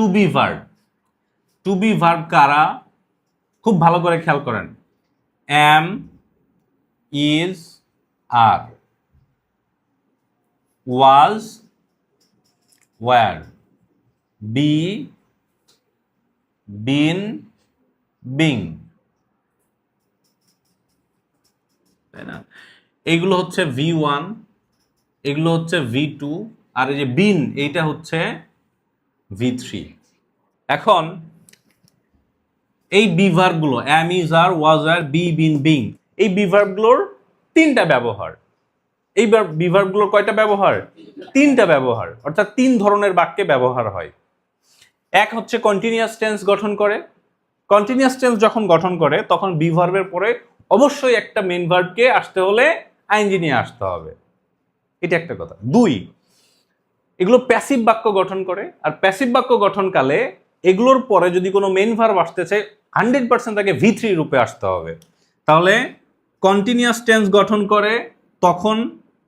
To be verb to be verb কারা? খুব ভালো করে খেয়াল করেন। Am is are was were be been being তাই না? এগুলো হচ্ছে ভি ওয়ান এগুলো হচ্ছে ভি টু আর এই যে বিন এইটা হচ্ছে ভি থ্রি এখন এই বিভার্বগুলো am is are was are be been being এই বিভার্বগুলোর তিনটা ব্যবহার। এই বিভার্বগুলোর কয়টা ব্যবহার? তিনটা ব্যবহার, অর্থাৎ তিন ধরনের বাক্যে ব্যবহার হয়। এক হচ্ছে কন্টিনিউয়াস টেন্স গঠন করে। কন্টিনিউয়াস টেন্স যখন গঠন করে, তখন বিভার্বের পরে অবশ্যই একটা মেন ভার্বকে আসতে হলে আইনজি নিয়ে আসতে হবে। এটা একটা কথা। দুই এগুলো প্যাসিভ বাক্য গঠন করে। আর প্যাসিভ বাক্য গঠনকালে এগুলোর পরে যদি কোনো মেন ভার্ব আসতে চায় হান্ড্রেড পার্সেন্ট তাকে ভি থ্রি রূপে আসতে হবে। তাহলে কন্টিনিউয়াস টেন্স গঠন করে, তখন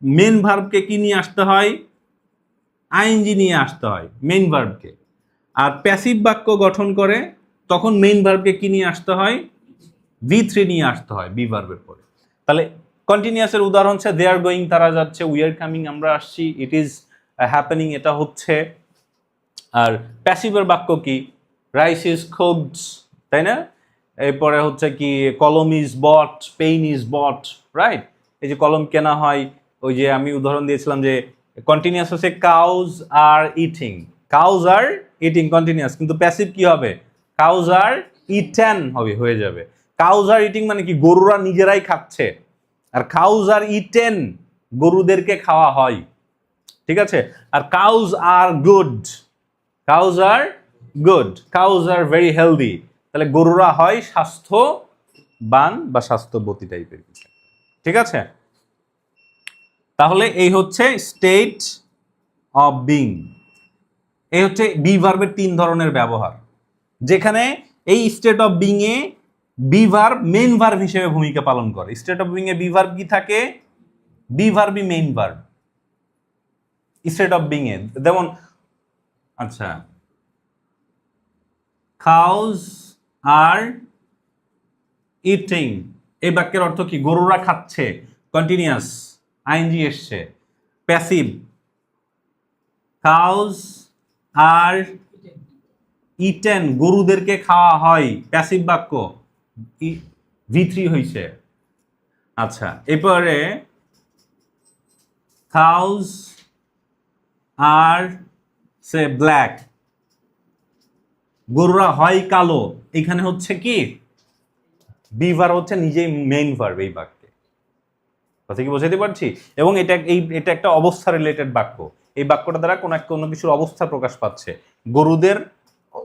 মেন ভার্বকে কি নিয়ে আসতে হয়? আইনজি নিয়ে আসতে হয় মেন ভার্বকে আর প্যাসিভ বাক্য গঠন করে, তখন মেইন ভার্বকে কি নিয়ে আসতে হয়? ভি থ্রি নিয়ে আসতে হয় বি ভার্বের পরে। তাহলে কন্টিনিউয়াসের উদাহরণ হচ্ছে দে আর গোয়িং তারা যাচ্ছে উই আর কামিং আমরা আসছি ইট ইজ হ্যাপেনিং এটা হচ্ছে। আর প্যাসিভের বাক্য কি? রাইস ইজ কুকড তাই না? এরপরে হচ্ছে কি কলম is bought pen is bought right এই যে কলম কেনা হয়, ওই যে আমি উদাহরণ দিয়েছিলাম যে কন্টিনিউয়াস হচ্ছে cows are eating cows are eating continuous কিন্তু প্যাসিভ কি হবে? কাউজ আর ইটেন হবে, হয়ে যাবে। কাউজ আর ইটিং মানে কি? গরুরা নিজেরাই খাচ্ছে। আর কাউজ আর ইটেন গরুদেরকে খাওয়া হয়। ঠিক আছে? আর cows are good cows are good cows are very healthy তাহলে গরুরা হয় স্বাস্থ্যবান বা স্বাস্থ্যবতী টাইপের কিছু। ঠিক আছে? তাহলে এই হচ্ছে স্টেট অফ বিং এই হচ্ছে বি ভার্বের তিন ধরনের ব্যবহার। যেখানে এই state of being a be verb main verb হিসেবে ভূমিকা পালন করে। State of being a be verb কি থাকে? Be ভার্বই main verb state of being a যেমন আচ্ছা খাউজ আর ইটিং এই বাক্যের অর্থ কি? গরুরা খাচ্ছে কন্টিনিউয়াস আইনজি এসছে প্যাসিভ কাউজ আর ইটেন গরুদেরকে খাওয়া হয় প্যাসিভ বাক্য ভি থ্রি হয়েছে আচ্ছা এরপরে কাউজ আর সে ব্ল্যাক। গরুরা হয় কালো। এখানে হচ্ছে কি? বিভার হচ্ছে নিজেই মেইন ভার্ব এই বাক্যে। কথা কি বোঝাতে পারছি? এবং এটা এই, এটা একটা অবস্থা রিলেটেড বাক্য। এই বাক্যটা দ্বারা কোনো এক, কোনো কিছুর অবস্থা প্রকাশ পাচ্ছে। গরুদের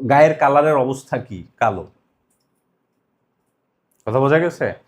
গায়ের কালারের অবস্থা কি? কালো। কথা বোঝা গেছে?